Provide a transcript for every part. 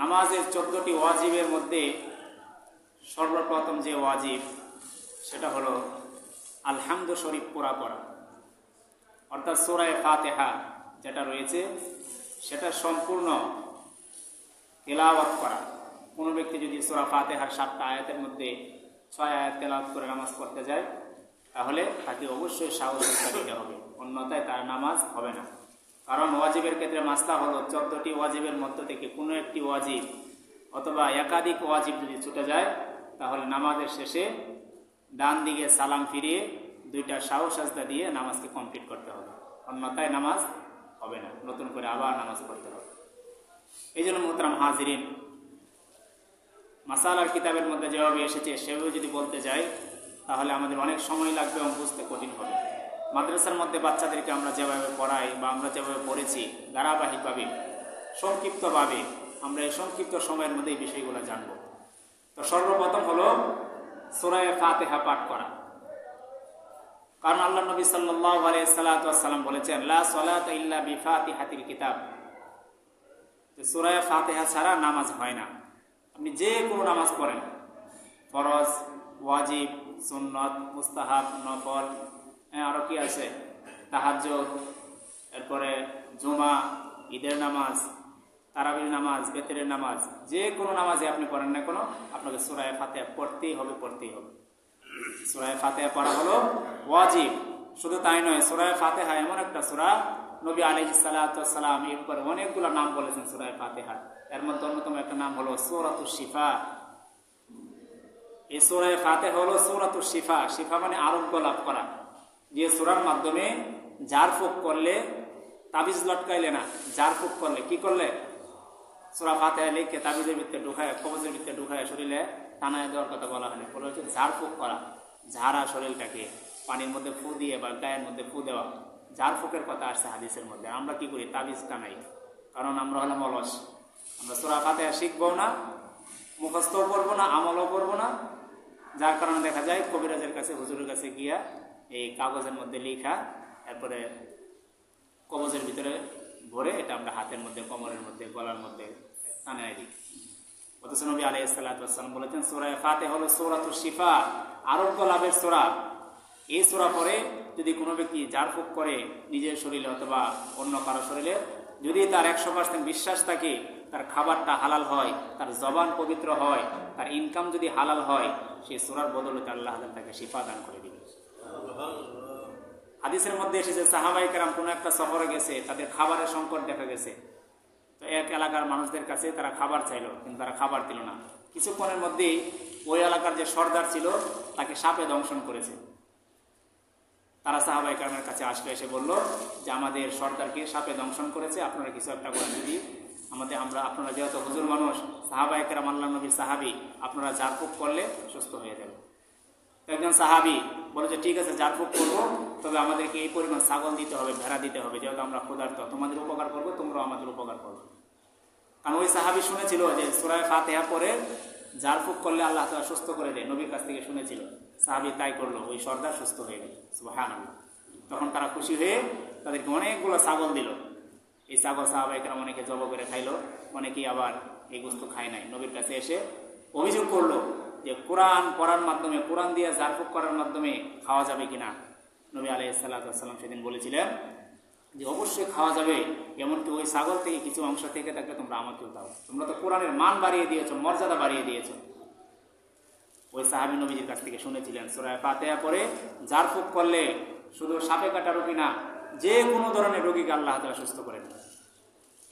নামাজের চোদ্দটি ওয়াজিবের মধ্যে সর্বপ্রথম যে ওয়াজিব, সেটা হলো আলহামদু শরীফ পুরা পড়া। অর্থাৎ সোরায় ফাতেহা যেটা রয়েছে, সেটা সম্পূর্ণ তেলাওয়াত করা। কোনো ব্যক্তি যদি সোরা ফাতেহার সাতটা আয়াতের মধ্যে ছয় আয়াত তেলাওয়াত করে নামাজ পড়তে যায়, তাহলে তাকে অবশ্যই সাহস হবে। অন্যথায় তার নামাজ হবে না। কারণ ওয়াজিবের ক্ষেত্রে মাস্তা হলো চোদ্দটি ওয়াজিবের মধ্য থেকে কোনো একটি ওয়াজিব অথবা একাধিক ওয়াজিব যদি ছুটে যায়, তাহলে নামাজের শেষে ডান দিকে সালাম ফিরিয়ে দুইটা সাহস সাজদা দিয়ে নামাজকে কমপ্লিট করতে হবে। অন্যথায় নামাজ হবে না। নতুন করে আবার নামাজ পড়তে হবে। এই জন্য মোহতারাম হাজিরিন, মাসালার কিতাবের মধ্যে যেভাবে এসেছে সেভাবে যদি বলতে যাই, তাহলে আমাদের অনেক সময় লাগবে এবং বুঝতে কঠিন হবে। মাদ্রাসার মধ্যে বাচ্চাদেরকে আমরা যেভাবে পড়াই বা আমরা যেভাবে পড়েছি, ধারাবাহিকভাবে, সংক্ষিপ্তভাবে, আমরা এই সংক্ষিপ্ত সময়ের মধ্যে এই বিষয়গুলো জানব। তো সর্বপ্রথম হলো সোরায় ফাতেহা পাঠ করা। কারণ আল্লাহ নবী সাল্লাহ বলেছেন সলাত ইল্লা কিতাব। সুরায় ফাতেহা ছাড়া নামাজ হয় না। আপনি যে কোনো নামাজ পড়েন। ফরজ, ওয়াজিব, সুন্নত, মুস্তাহাব, নফল হ্যাঁ আরও কি আছে? তাহাজ এরপরে জুমা, ঈদের নামাজ, তারাবির নামাজ বেতেরের নামাজ, যে কোনো নামাজে আপনি পড়েন না কোনো, আপনাকে সুরায় ফাতেহা পড়তেই হবে পড়তেই হবে। সুরায় ফাতেহা পড়া হলো ওয়াজিব। শুধু তাই নয় সুরায় ফাতেহা এমন একটা সুরা, নবী আলহ সালাম এর উপরে অনেকগুলো নাম বলেছেন সুরায় ফাতেহা। এর মধ্যে অন্যতম একটা নাম হলো সৌরাতুর শিফা। এই সুরায় ফাতে হলো সৌরাতুর শিফা। শিফা মানে আরোগ্য লাভ করা। যে সুরার মাধ্যমে জার ফুক করলে, তাবিজ লটকাইলে না, জার ফুক করলে, কি করলে? সুরা ফাতে লিখে তাবিজের ভিত্তে ঢুকায়, কবজের ভিত্তে ঢুকায় শরীরে টানায় দেওয়ার কথা বলা হয়নি। বলা হচ্ছে ঝাড় ফুক করা, ঝাড়া শরীরটাকে পানির মধ্যে ফু দিয়ে বা গায়ের মধ্যে ফু দেওয়া ঝাড় ফুকের কথা আসছে হাদিসের মধ্যে। আমরা কি করি? তাবিজ টানাই। কারণ আমরা হলাম অলস। আমরা সুরা ফাতে শিখব না, মুখস্থও করব না, আমলও করব না। যার কারণে দেখা যায় কবিরাজের কাছে, হুজুরের কাছে গিয়া এই কাগজের মধ্যে লেখা, এরপরে কবজের ভিতরে ভরে এটা আমরা হাতের মধ্যে, কোমরের মধ্যে, গলার মধ্যে টানে দিই। অথচ নবী আলাই বলেছেন ফাতে হলো শিফা, আরোগ্য লাভের সোরা। এই সোরা পরে যদি কোনো ব্যক্তি জারফুক করে নিজের শরীরে অথবা অন্য কারও শরীরে, যদি তার একশো পার্সেন্ট বিশ্বাস থাকে, তার খাবারটা হালাল হয়, তার জবান পবিত্র হয়, তার ইনকাম যদি হালাল হয়, সেই সোরার বদলতে আল্লাহ তাকে শিফা দান করে হাদিসের মধ্যে এসেছে সাহাবাই কেরাম কোনো একটা সফরে গেছে, তাদের খাবারের সংকট দেখা গেছে। তো এক এলাকার মানুষদের কাছে তারা খাবার চাইলো, কিন্তু তারা খাবার দিল না। কিছুক্ষণের মধ্যেই ওই এলাকার যে সর্দার ছিল, তাকে সাপে দংশন করেছে। তারা সাহাবাই কারমের কাছে আসলে, এসে বলল যে, আমাদের সর্দারকে সাপে দংশন করেছে, আপনারা কিছু একটা করেন। যদি আমাদের, আমরা, আপনারা যেহেতু হুজুর মানুষ সাহাবাই কেরাম আল্লাহ নবীর সাহাবি, আপনারা জারফুক করলে সুস্থ হয়ে যাবে। একজন সাহাবি বলে যে, ঠিক আছে জারফুক করব, তবে আমাদেরকে এই পরিমাণ ছাগল দিতে হবে, ভেড়া দিতে হবে, যেহেতু আমরা ক্ষুধার্ত, তোমাদের উপকার করব, তোমরাও আমাদের উপকার করব। কারণ ওই সাহাবি শুনেছিল যে সুরায় ফাতেহা পরে জারফুক করলে আল্লাহ তালা সুস্থ করে দেয়, নবীর কাছ থেকে শুনেছিল। সাহাবি তাই করল, ওই সর্দার সুস্থ হয়ে গেল হ্যাঁ তখন তারা খুশি হয়ে তাদেরকে অনেকগুলো ছাগল দিল। এই ছাগল সাহাবাহিকরা অনেকে জব করে খাইলো, অনেকেই আবার এই বস্তু খায় নাই। নবীর কাছে এসে অভিযোগ করল যে কোরআন পড়ার মাধ্যমে, কোরআন দিয়ে জারফুক করার মাধ্যমে খাওয়া যাবে কিনা? নবী আলাই সাল্লাম সেদিন বলেছিলেন যে, অবশ্যই খাওয়া যাবে। এমনকি ওই সাগর থেকে কিছু অংশ থেকে থাকলে তোমরা আমাকেও দাও। তোমরা তো কোরআনের মান বাড়িয়ে দিয়েছ, মর্যাদা বাড়িয়ে দিয়েছ। ওই সাহাবি নবীজির কাছ থেকে শুনেছিলেন সোরায় ফাতেহা পরে জারফুক করলে শুধু সাপে কাটা রোগী না, যে কোনো ধরনের রোগীকে আল্লাহ তালা সুস্থ করে দেন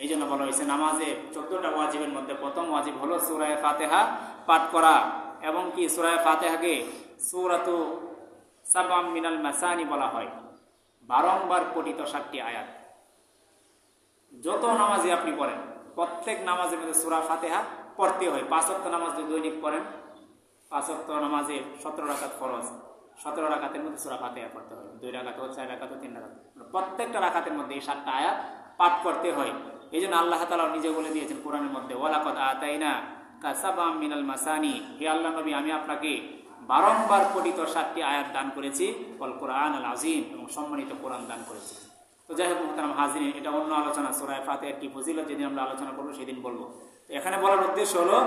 এই জন্য বলা হয়েছে, নামাজে চোদ্দটা ওয়াজিবের মধ্যে প্রথম ওয়াজিব হলো সুরায় ফাতেহা পাঠ করা। এবং কি সুরায় ফাতেহাকে সুরাত সাবাম মিনাল মাসানি বলা হয়। বারংবার পঠিত সাতটি আয়াত। যত নামাজে আপনি পড়েন, প্রত্যেক নামাজের মধ্যে সুরা ফাতেহা পড়তে হয়। পাঁচক্ত নামাজ যদি দৈনিক পড়েন পাঁচক্ত নামাজে সতেরো রাখাত ফরজ, সতেরো রাখাতের মধ্যে সুরা ফাতেহা পড়তে হয়। দুই রাখাত চার রাখাত তিন রাখাত প্রত্যেকটা রাখাতের মধ্যে এই সাতটা আয়াত পাঠ করতে হয়। এই জন্য আল্লাহ তালা নিজে বলে দিয়েছেন কোরআনের মধ্যে ওয়ালাকত আতাইনা কাসাবাম মিনাল মাসানি। হে আল্লাহ নবী, আমি আপনাকে বারংবার পঠিত সাতটি আয়াত দান করেছি অল কোরআন আল আজিম এবং সম্মানিত কোরআন দান করেছি। তো যাই হোক, মোহতারাম হাজির এটা অন্য আলোচনা সোরায় ফাতে কি ফজিলত, যেদিন আমরা আলোচনা করব, সেদিন বলব। এখানে বলার উদ্দেশ্য হলো,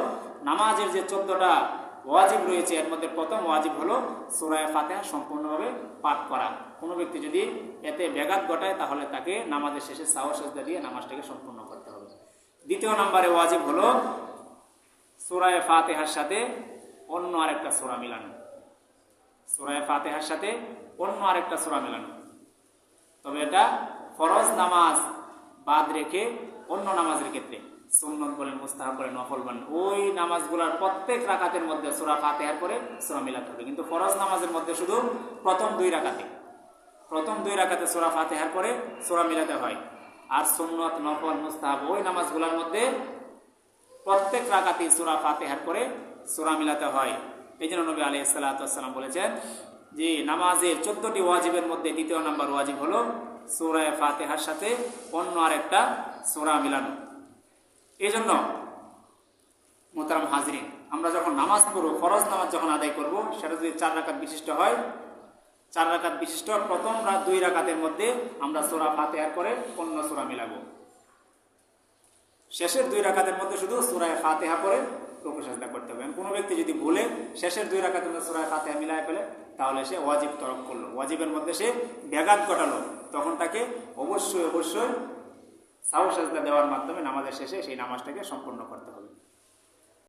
নামাজের যে চোদ্দটা ওয়াজিব রয়েছে, এর মধ্যে প্রথম ওয়াজিব হলো সুরায় ফাতেহা সম্পূর্ণভাবে পাঠ করা। কোনো ব্যক্তি যদি এতে ব্যাঘাত ঘটায়, তাহলে তাকে নামাজের শেষে সাহস দিয়ে নামাজটাকে সম্পূর্ণ করতে হবে। দ্বিতীয় নম্বরে ওয়াজিব হলো সুরায় ফাতেহার সাথে অন্য আরেকটা সুরা মিলানো। সুরায় ফাতেহার সাথে অন্য আরেকটা সুরা মিলানো। তবে এটা ফরজ নামাজ বাদ রেখে অন্য নামাজের ক্ষেত্রে। সুন্নত বলেন মুস্তাহাব বলেন নফল বলেন ওই নামাজগুলোর প্রত্যেক রাকাতের মধ্যে সুরা ফাতেহার করে সুরা মিলাতে হবে। কিন্তু ফরজ নামাজের মধ্যে শুধু প্রথম দুই রাকাতে। প্রথম দুই রাকাতে সুরা ফাতেহার করে সুরা মিলাতে হয়। আর সুন্নত, নফল, মুস্তাহাব ওই নামাজগুলোর মধ্যে প্রত্যেক রাকাতেই সুরা ফাতেহার করে সুরা মিলাতে হয়। এই জন্য নবী আলি সাল্লাম বলেছেন যে নামাজের চোদ্দটি ওয়াজিবের মধ্যে দ্বিতীয় নাম্বার ওয়াজিব হলো সুরায় ফাতেহার সাথে অন্য আরেকটা সুরা মিলানো। এই জন্য মোতারাম হাজরিন, আমরা যখন নামাজ পড়ব, ফরজ নামাজ যখন আদায় করব, সেটা যদি চার রাকাত বিশিষ্ট হয়, চার রাকাত বিশিষ্ট প্রথম দুই রাকাতের মধ্যে আমরা সোরা ফাতেহার করে অন্য সোরা মিলাবো। শেষের দুই রাখাতের মধ্যে শুধু সুরায় ফাতেহা পরে রুকু সাজদা করতে হবে। কোনো ব্যক্তি যদি ভুলে শেষের দুই রাখাতের মধ্যে সুরায় ফাতেহা মিলায় ফেলে, তাহলে সে ওয়াজিব তরক করল। ওয়াজিবের মধ্যে সে ব্যাঘাত ঘটালো। তখন তাকে অবশ্যই অবশ্যই সাহসাজদা দেওয়ার মাধ্যমে নামাজের শেষে সেই নামাজটাকে সম্পূর্ণ করতে হবে।